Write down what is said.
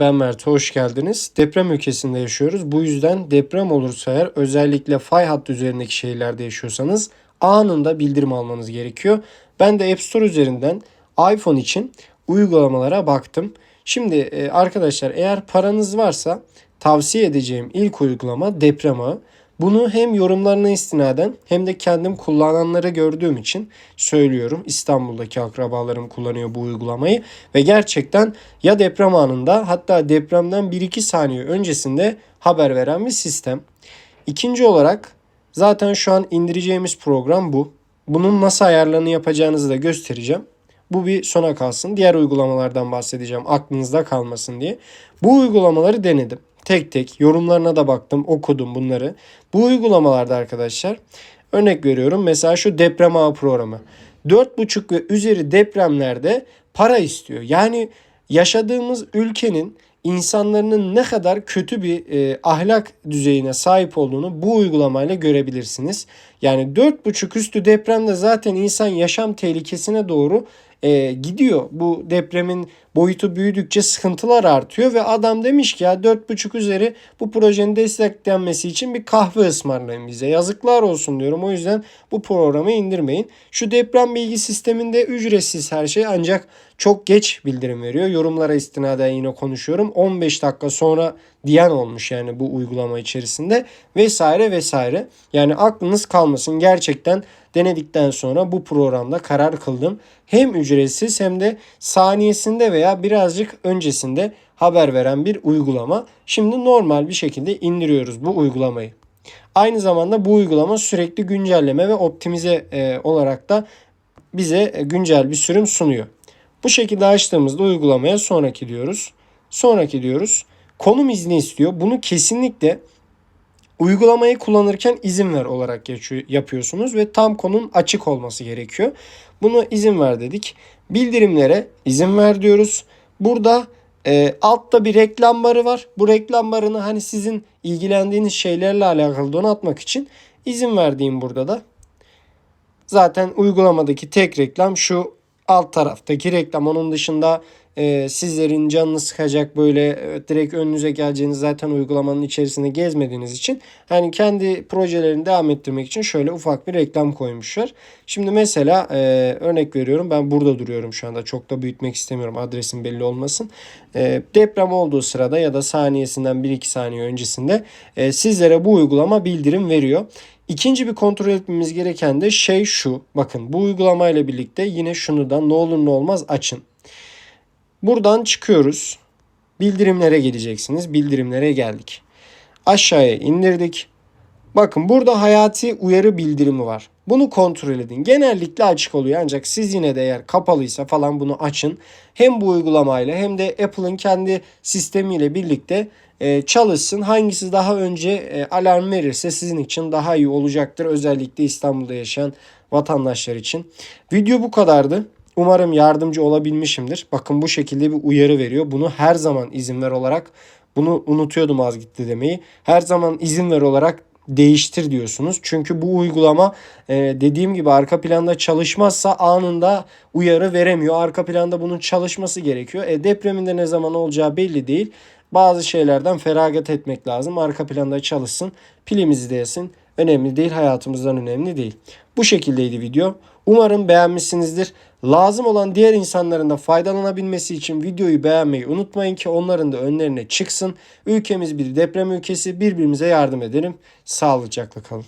Ben Mert, hoş geldiniz. Deprem ülkesinde yaşıyoruz. Bu yüzden deprem olursa eğer özellikle fay hattı üzerindeki şehirlerde yaşıyorsanız anında bildirim almanız gerekiyor. Ben de App Store üzerinden iPhone için uygulamalara baktım. Şimdi e, arkadaşlar eğer paranız varsa tavsiye edeceğim ilk uygulama deprem ağı. Bunu hem yorumlarına istinaden hem de kendim kullananları gördüğüm için söylüyorum. İstanbul'daki akrabalarım kullanıyor bu uygulamayı ve gerçekten ya deprem anında hatta depremden 1-2 saniye öncesinde haber veren bir sistem. İkinci olarak zaten şu an indireceğimiz program bu. Bunun nasıl ayarlarını yapacağınızı da göstereceğim. Bu bir sona kalsın. Diğer uygulamalardan bahsedeceğim aklınızda kalmasın diye. Bu uygulamaları denedim. Tek tek yorumlarına da baktım, okudum bunları. Bu uygulamalarda arkadaşlar örnek veriyorum. Mesela şu deprem ağı programı. 4,5 ve üzeri depremlerde para istiyor. Yani yaşadığımız ülkenin insanların ne kadar kötü bir e, ahlak düzeyine sahip olduğunu bu uygulamayla görebilirsiniz. Yani 4,5 üstü depremde zaten insan yaşam tehlikesine doğru e, gidiyor. Bu depremin boyutu büyüdükçe sıkıntılar artıyor ve adam demiş ki ya 4,5 üzeri bu projenin desteklenmesi için bir kahve ısmarlayın bize. Yazıklar olsun diyorum. O yüzden bu programı indirmeyin. Şu deprem bilgi sisteminde ücretsiz her şey ancak çok geç bildirim veriyor. Yorumlara istinaden yine konuşuyorum. 15 dakika sonra diyen olmuş yani bu uygulama içerisinde vesaire vesaire. Yani aklınız kalmasın. Gerçekten denedikten sonra bu programda karar kıldım. Hem ücretsiz hem de saniyesinde veya birazcık öncesinde haber veren bir uygulama. Şimdi normal bir şekilde indiriyoruz bu uygulamayı. Aynı zamanda bu uygulama sürekli güncelleme ve optimize e, olarak da bize e, güncel bir sürüm sunuyor. Bu şekilde açtığımızda uygulamaya sonraki diyoruz. Sonraki diyoruz. Konum izni istiyor. Bunu kesinlikle uygulamayı kullanırken izin ver olarak geçiyor, yapıyorsunuz ve tam konum açık olması gerekiyor. Bunu izin ver dedik. Bildirimlere izin ver diyoruz. Burada e, altta bir reklam barı var. Bu reklam barını hani sizin ilgilendiğiniz şeylerle alakalı donatmak için izin verdiğim burada da. Zaten uygulamadaki tek reklam şu alt taraftaki reklam. Onun dışında e, sizlerin canını sıkacak böyle e, direkt önünüze geleceğiniz zaten uygulamanın içerisinde gezmediğiniz için hani kendi projelerini devam ettirmek için şöyle ufak bir reklam koymuşlar. Şimdi mesela e, örnek veriyorum ben burada duruyorum şu anda çok da büyütmek istemiyorum adresim belli olmasın. E, deprem olduğu sırada ya da saniyesinden 1-2 saniye öncesinde e, sizlere bu uygulama bildirim veriyor. İkinci bir kontrol etmemiz gereken de şey şu. Bakın bu uygulamayla birlikte yine şunu da ne olur ne olmaz açın. Buradan çıkıyoruz. Bildirimlere gideceksiniz. Bildirimlere geldik. Aşağıya indirdik. Bakın burada hayati uyarı bildirimi var. Bunu kontrol edin. Genellikle açık oluyor ancak siz yine de eğer kapalıysa falan bunu açın. Hem bu uygulamayla hem de Apple'ın kendi sistemiyle birlikte e, çalışsın. Hangisi daha önce e, alarm verirse sizin için daha iyi olacaktır. Özellikle İstanbul'da yaşayan vatandaşlar için. Video bu kadardı. Umarım yardımcı olabilmişimdir. Bakın bu şekilde bir uyarı veriyor. Bunu her zaman izin ver olarak bunu unutuyordum az gitti demeyi. Her zaman izin ver olarak değiştir diyorsunuz. Çünkü bu uygulama e, dediğim gibi arka planda çalışmazsa anında uyarı veremiyor. Arka planda bunun çalışması gerekiyor. E, depreminde ne zaman olacağı belli değil. Bazı şeylerden feragat etmek lazım. Arka planda çalışsın. Pilimizi değsin. Önemli değil. Hayatımızdan önemli değil. Bu şekildeydi video. Umarım beğenmişsinizdir. Lazım olan diğer insanların da faydalanabilmesi için videoyu beğenmeyi unutmayın ki onların da önlerine çıksın. Ülkemiz bir deprem ülkesi. Birbirimize yardım edelim. Sağlıcakla kalın.